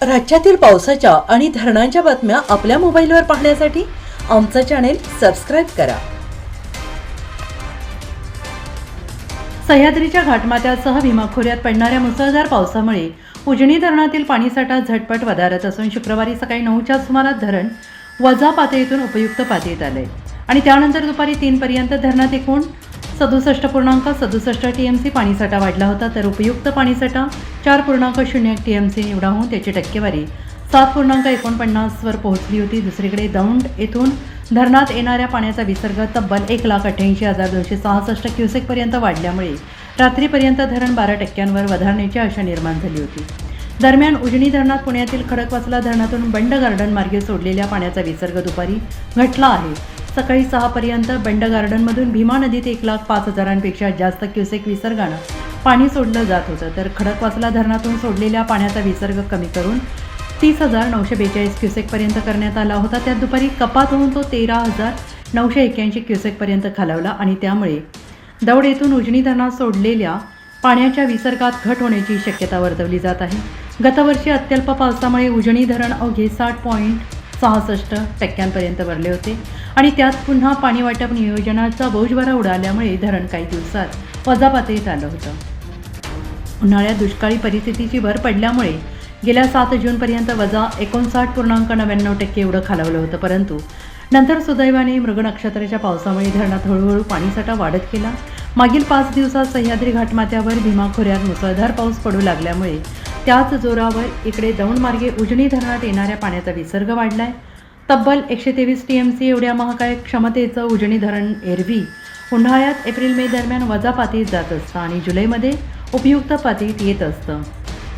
राज्यातील पावसाच्या आणि धरणांच्या बातम्या आपल्या मोबाईलवर पाहण्यासाठी आमचं चॅनेल सबस्क्राईब करा. सह्याद्रीच्या घाटमात्यासह भीमा खोऱ्यात पडणाऱ्या मुसळधार पावसामुळे उजनी धरणातील पाणीसाठा झटपट वधारत असून शुक्रवारी सकाळी नऊच्या सुमारास धरण वजा पातळीतून उपयुक्त पातळीत आले आणि त्यानंतर दुपारी तीनपर्यंत धरणात एकूण सदुसष्ट पूर्णांक सदुसष्ट टी एम सी पाणीसाठा वाढला होता तर उपयुक्त पाणीसाठा चार पूर्णांक शून्य टी एम सी निवडा होऊन त्याची टक्केवारी सात पूर्णांक एकोणपन्नासवर पोहोचली होती. दुसरीकडे दौंड येथून धरणात येणाऱ्या पाण्याचा विसर्ग तब्बल एक लाख अठ्ठ्याऐंशी हजार दोनशे सहासष्ट क्युसेकपर्यंत वाढल्यामुळे रात्रीपर्यंत धरण बारा टक्क्यांवर वधारण्याची आशा निर्माण झाली होती. दरम्यान उजनी धरणात पुण्यातील खडकवासला धरणातून बंड गार्डन मार्गे सोडलेल्या पाण्याचा विसर्ग दुपारी घटला आहे. सकाळी सहापर्यंत बंड गार्डनमधून भीमा नदीत एक लाख पाच हजारांपेक्षा जास्त क्युसेक विसर्गानं पाणी सोडलं जात होतं. तर खडकवासला धरणातून सोडलेल्या पाण्याचा विसर्ग कमी करून तीस हजार नऊशे बेचाळीस क्युसेकपर्यंत करण्यात आला होता. त्यात दुपारी कपात होऊन तो तेरा हजार नऊशे एक्क्याऐंशी क्युसेकपर्यंत खालावला आणि त्यामुळे दौड येथून उजनी धरणात सोडलेल्या पाण्याच्या विसर्गात घट होण्याची शक्यता वर्तवली जात आहे. गतवर्षी अत्यल्प पावसामुळे उजनी धरण अवघे साठ पॉईंट सहासष्ट टक्क्यांपर्यंत भरले होते. आणि त्यात पुन्हा पाणी वाटप नियोजनाचा बोजवारा उडाल्यामुळे धरण काही दिवसात वजा पातळीत आलं होतं. उन्हाळ्यात दुष्काळी परिस्थितीची भर पडल्यामुळे गेल्या सात जूनपर्यंत वजा एकोणसाठ पूर्णांक नव्याण्णव टक्के एवढं खालावलं होतं. परंतु नंतर सुदैवाने मृग नक्षत्राच्या पावसामुळे धरणात हळूहळू पाणीसाठा वाढत गेला. मागील पाच दिवसात सह्याद्री घाटमाथ्यावर भीमा खोऱ्यात मुसळधार पाऊस पडू लागल्यामुळे त्याच जोरावर इकडे दौंडमार्गे उजनी धरणात येणाऱ्या पाण्याचा विसर्ग वाढलाय. तब्बल एकशे तेवीस टी एम सी एवढ्या महाकाय क्षमतेचं उजनी धरण एरवी उन्हाळ्यात एप्रिल मे दरम्यान वजा पातळीत जात असतं आणि जुलैमध्ये उपयुक्त पातळीत येत असतं.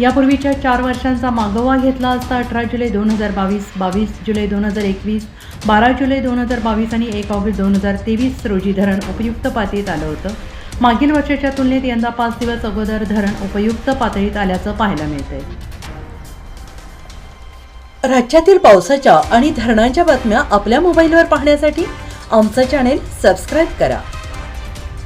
यापूर्वीच्या चार वर्षांचा मागोवा घेतला असता अठरा जुलै दोन हजार बावीस बावीस जुलै दोन हजार एकवीस बारा जुलै दोन हजार बावीस आणि एक ऑगस्ट दोन हजार तेवीस रोजी धरण उपयुक्त पातळीत आलं होतं. मागील वर्षाच्या तुलनेत यंदा पाच दिवस अगोदर धरण उपयुक्त पातळीत आल्याचं पाहायला मिळतंय. राज्यातील पावसाच्या आणि धरणांच्या बातम्या आपल्या मोबाईलवर पाहण्यासाठी आमचं चॅनेल सबस्क्राईब करा.